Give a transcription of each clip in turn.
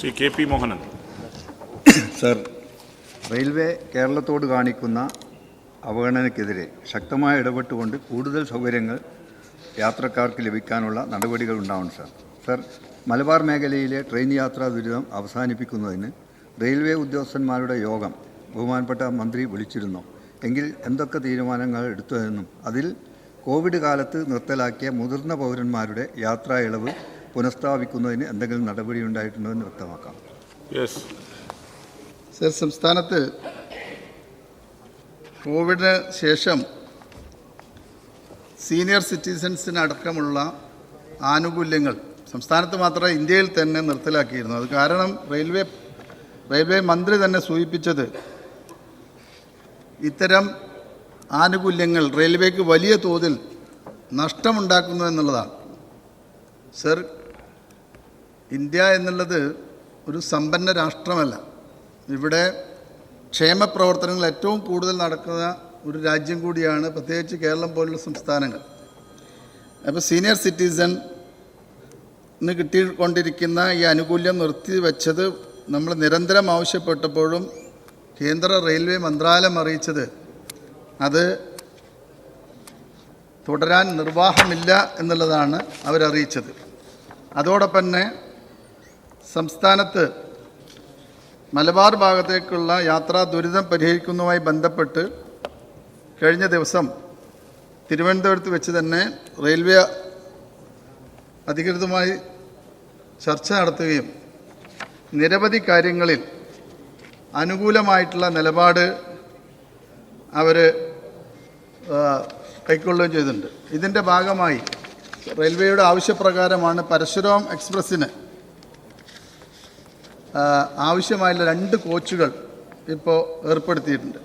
Shri K P Mohanan. Sir railway കേരളത്തോട് കാണിക്കുന്ന അവഗണനയ്ക്കെതിരെ ശക്തമായ ഇടപെട്ടുകൊണ്ട് കൂടുതൽ സൗകര്യങ്ങൾ യാത്രക്കാർക്ക് ലഭിക്കാനുള്ള നടപടികൾ ഉണ്ടാവണം സർ. സർ മലബാർ മേഖലയിലെ ട്രെയിൻ യാത്രാ ദുരിതം അവസാനിപ്പിക്കുന്നതിന് റെയിൽവേ ഉദ്യോഗസ്ഥന്മാരുടെ യോഗം ബഹുമാനപ്പെട്ട മന്ത്രി വിളിച്ചിരുന്നു. എങ്കിൽ എന്തൊക്കെ തീരുമാനങ്ങൾ എടുത്തതെന്നും അതിൽ കോവിഡ് കാലത്ത് നിർത്തലാക്കിയ മുതിർന്ന പൗരന്മാരുടെ യാത്രാ ഇളവ് പുനഃസ്ഥാപിക്കുന്നതിന് എന്തെങ്കിലും നടപടി ഉണ്ടായിട്ടുണ്ടോ എന്ന് വ്യക്തമാക്കാം. യെസ് സർ സംസ്ഥാനത്ത് കോവിഡിന് ശേഷം സീനിയർ സിറ്റിസൺസിന് അടക്കമുള്ള ആനുകൂല്യങ്ങൾ സംസ്ഥാനത്ത് മാത്രമേ ഇന്ത്യയിൽ തന്നെ നിർത്തലാക്കിയിരുന്നു. അത് കാരണം റെയിൽവേ റെയിൽവേ മന്ത്രി തന്നെ സൂചിപ്പിച്ചത് ഇത്തരം ആനുകൂല്യങ്ങൾ റെയിൽവേക്ക് വലിയ തോതിൽ നഷ്ടമുണ്ടാക്കുന്നു എന്നുള്ളതാണ്. സർ ഇന്ത്യ എന്നുള്ളത് ഒരു സമ്പന്ന രാഷ്ട്രമല്ല. ഇവിടെ ക്ഷേമ പ്രവർത്തനങ്ങൾ ഏറ്റവും കൂടുതൽ നടക്കുന്ന ഒരു രാജ്യം കൂടിയാണ് പ്രത്യേകിച്ച് കേരളം പോലുള്ള സംസ്ഥാനങ്ങൾ. അപ്പോൾ സീനിയർ സിറ്റിസൺ കിട്ടിക്കൊണ്ടിരിക്കുന്ന ഈ ആനുകൂല്യം നിർത്തിവെച്ചത് നമ്മൾ നിരന്തരം ആവശ്യപ്പെട്ടപ്പോഴും കേന്ദ്ര റെയിൽവേ മന്ത്രാലയം അറിയിച്ചത് അത് തുടരാൻ നിർവാഹമില്ല എന്നുള്ളതാണ് അവരറിയിച്ചത്. അതോടൊപ്പം തന്നെ സംസ്ഥാനത്ത് മലബാർ ഭാഗത്തേക്കുള്ള യാത്രാ ദുരിതം പരിഹരിക്കുന്നതുമായി ബന്ധപ്പെട്ട് കഴിഞ്ഞ ദിവസം തിരുവനന്തപുരത്ത് വെച്ച് തന്നെ റെയിൽവേ അധികൃതമായി ചർച്ച നടത്തുകയും നിരവധി കാര്യങ്ങളിൽ അനുകൂലമായിട്ടുള്ള നിലപാട് അവർ കൈക്കൊള്ളുകയും ചെയ്തിട്ടുണ്ട്. ഇതിന്റെ ഭാഗമായി റെയിൽവേയുടെ ആവശ്യപ്രകാരമാണ് പരശുരാം എക്സ്പ്രസ്സിന് ആവശ്യമായുള്ള രണ്ട് കോച്ചുകൾ ഇപ്പോൾ ഏർപ്പെടുത്തിയിട്ടുണ്ട്.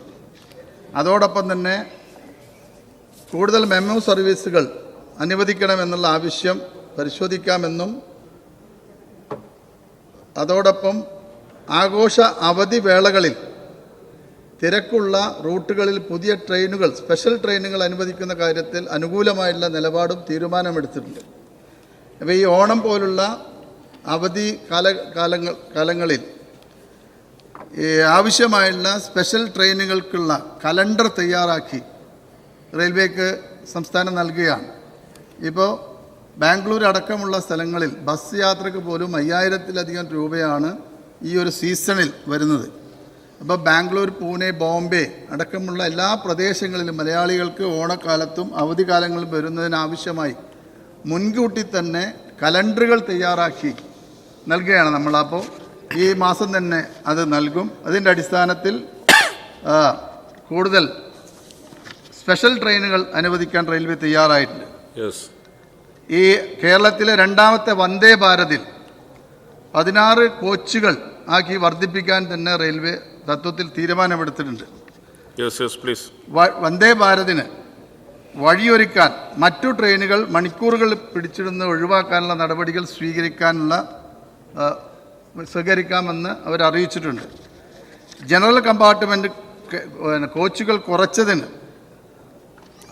അതോടൊപ്പം തന്നെ കൂടുതൽ മെമ്മോ സർവീസുകൾ അനുവദിക്കണമെന്നുള്ള ആവശ്യം പരിശോധിക്കാമെന്നും അതോടൊപ്പം ആഘോഷ അവധി വേളകളിൽ തിരക്കുള്ള റൂട്ടുകളിൽ പുതിയ ട്രെയിനുകൾ സ്പെഷ്യൽ ട്രെയിനുകൾ അനുവദിക്കുന്ന കാര്യത്തിൽ അനുകൂലമായുള്ള നിലപാടും തീരുമാനമെടുത്തിട്ടുണ്ട്. അപ്പോൾ ഈ ഓണം പോലുള്ള അവധി കാല കാലങ്ങൾ കാലങ്ങളിൽ ആവശ്യമായുള്ള സ്പെഷ്യൽ ട്രെയിനുകൾക്കുള്ള കലണ്ടർ തയ്യാറാക്കി റെയിൽവേക്ക് സംസ്ഥാനം നൽകുകയാണ്. ഇപ്പോൾ ബാംഗ്ലൂർ അടക്കമുള്ള സ്ഥലങ്ങളിൽ ബസ് യാത്രയ്ക്ക് പോലും അയ്യായിരത്തിലധികം രൂപയാണ് ഈ ഒരു സീസണിൽ വരുന്നത്. അപ്പോൾ ബാംഗ്ലൂർ പൂനെ ബോംബെ അടക്കമുള്ള എല്ലാ പ്രദേശങ്ങളിലും മലയാളികൾക്ക് ഓണക്കാലത്തും അവധി അവധിക്കാലങ്ങളിലും വരുന്നതിനാവശ്യമായി മുൻകൂട്ടി തന്നെ കലണ്ടറുകൾ തയ്യാറാക്കി നൽകുകയാണ് നമ്മൾ അപ്പോൾ ഈ മാസം തന്നെ അത് നൽകും. അതിന്റെ അടിസ്ഥാനത്തിൽ കൂടുതൽ സ്പെഷ്യൽ ട്രെയിനുകൾ അനുവദിക്കാൻ റെയിൽവേ തയ്യാറായിട്ടുണ്ട്. ഈ കേരളത്തിലെ രണ്ടാമത്തെ വന്ദേ ഭാരതിൽ പതിനാറ് കോച്ചുകൾ ആക്കി വർദ്ധിപ്പിക്കാൻ തന്നെ റെയിൽവേ തത്വത്തിൽ തീരുമാനമെടുത്തിട്ടുണ്ട്. വന്ദേ ഭാരതിന് വഴിയൊരുക്കാൻ മറ്റു ട്രെയിനുകൾ മണിക്കൂറുകൾ പിടിച്ചിടുന്ന ഒഴിവാക്കാനുള്ള നടപടികൾ സ്വീകരിക്കാനുള്ള സ്വീകരിക്കാമെന്ന് അവർ അറിയിച്ചിട്ടുണ്ട് ജനറൽ കമ്പാർട്ട്മെന്റ് കോച്ചുകൾ കുറച്ചതിന്.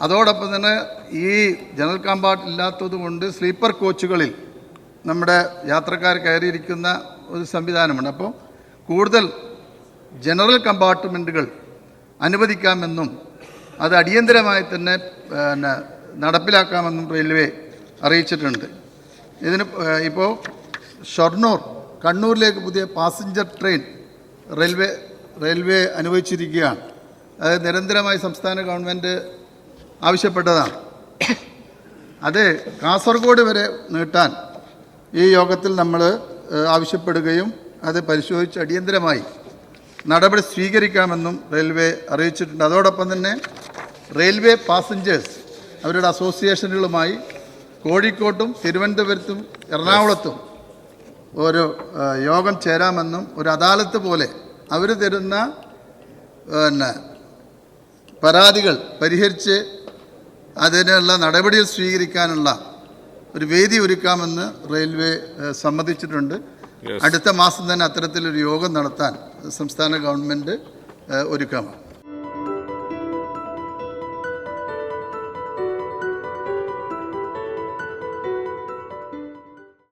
അതോടൊപ്പം തന്നെ ഈ ജനറൽ കമ്പാർട്ട് ഇല്ലാത്തത് കൊണ്ട് സ്ലീപ്പർ കോച്ചുകളിൽ നമ്മുടെ യാത്രക്കാർ കയറിയിരിക്കുന്ന ഒരു സംവിധാനമുണ്ട്. അപ്പോൾ കൂടുതൽ ജനറൽ കമ്പാർട്ട്മെന്റുകൾ അനുവദിക്കാമെന്നും അത് അടിയന്തരമായി തന്നെ പിന്നെ നടപ്പിലാക്കാമെന്നും റെയിൽവേ അറിയിച്ചിട്ടുണ്ട്. ഇതിന് ഇപ്പോൾ ഷൊർണൂർ കണ്ണൂരിലേക്ക് പുതിയ പാസഞ്ചർ ട്രെയിൻ റെയിൽവേ റെയിൽവേ അനുവദിച്ചിരിക്കുകയാണ്. അത് നിരന്തരമായി സംസ്ഥാന ഗവൺമെന്റ് ആവശ്യപ്പെട്ടതാണ്. അത് കാസർഗോഡ് വരെ നീട്ടാൻ ഈ യോഗത്തിൽ നമ്മൾ ആവശ്യപ്പെടുകയും അത് പരിശോധിച്ച് അടിയന്തരമായി നടപടി സ്വീകരിക്കാമെന്നും റെയിൽവേ അറിയിച്ചിട്ടുണ്ട്. അതോടൊപ്പം തന്നെ റെയിൽവേ പാസഞ്ചേഴ്സ് അവരുടെ അസോസിയേഷനുകളുമായി കോഴിക്കോട്ടും തിരുവനന്തപുരത്തും എറണാകുളത്തും ഒരു യോഗം ചേരാമെന്നും ഒരു അദാലത്ത് പോലെ അവർ തരുന്ന പിന്നെ പരാതികൾ പരിഹരിച്ച് അതിനുള്ള നടപടികൾ സ്വീകരിക്കാനുള്ള ഒരു വേദി ഒരുക്കാമെന്ന് റെയിൽവേ സമ്മതിച്ചിട്ടുണ്ട്. അടുത്ത മാസം തന്നെ അത്തരത്തിലൊരു യോഗം നടത്താൻ സംസ്ഥാന ഗവൺമെന്റ് ഒരുക്കമാണ്